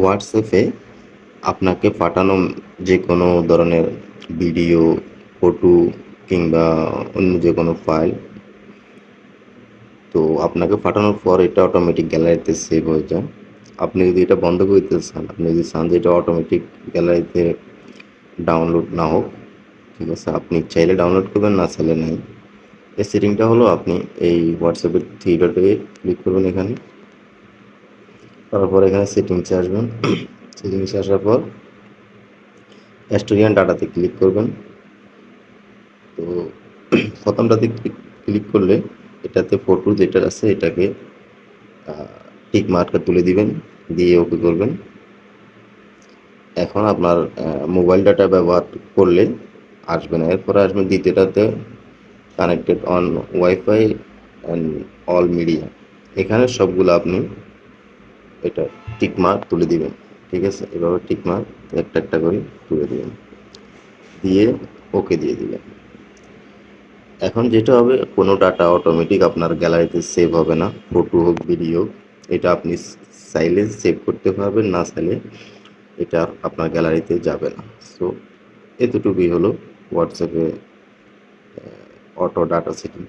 হোয়াটসঅ্যাপে আপনাকে পাঠানো যে কোনো ধরনের ভিডিও, ফটো কিংবা অন্য যে কোনো ফাইল। তো আপনাকে পাঠানোর পর এটা অটোমেটিক গ্যালারিতে সেভ হয়ে যায়। আপনি যদি এটা বন্ধ করতে চান, আপনি যদি চান যে এটা অটোমেটিক গ্যালারিতে ডাউনলোড না হোক, ঠিক আছে? আপনি চাইলে ডাউনলোড করবেন, না চাইলে নাই। এই সেটিংটা হলো আপনি এই হোয়াটসঅ্যাপের থ্রি ডটে ক্লিক করবেন এখানে। তারপর এখানে সেটিংসে আসবেন। সেটিংসে আসার পর স্টোরিয়ান ডাটাতে ক্লিক করবেন। তো প্রথমটাতে ক্লিক করলে এটাতে ফটো যেটা আছে এটাকে টিক মার্কে তুলে দিবেন, দিয়ে ওকে করবেন। এখন আপনার মোবাইল ডাটা ব্যবহার করলে আসবে না। এরপরে আসবেন দ্বিতীয়টাতে connected on WiFi and all media এখানে সবগুলো আপনি এটা টিক মার্ক তুলে দিবেন, ঠিক আছে? এভাবে টিক মার্ক একটা একটা করে তুলে দিবেন। দিয়ে ওকে দিয়ে দিবেন। এখন যেটা হবে, কোনো ডাটা অটোমেটিক আপনার গ্যালারিতে সেভ হবে না। ফটো হোক ভিডিও হোক, এটা আপনি চাইলে সেভ করতে পারবেন, না চাইলে এটা আপনার গ্যালারিতে যাবে না। সো এতটুকুই হলো হোয়াটসঅ্যাপে অটো ডাটা সেটিং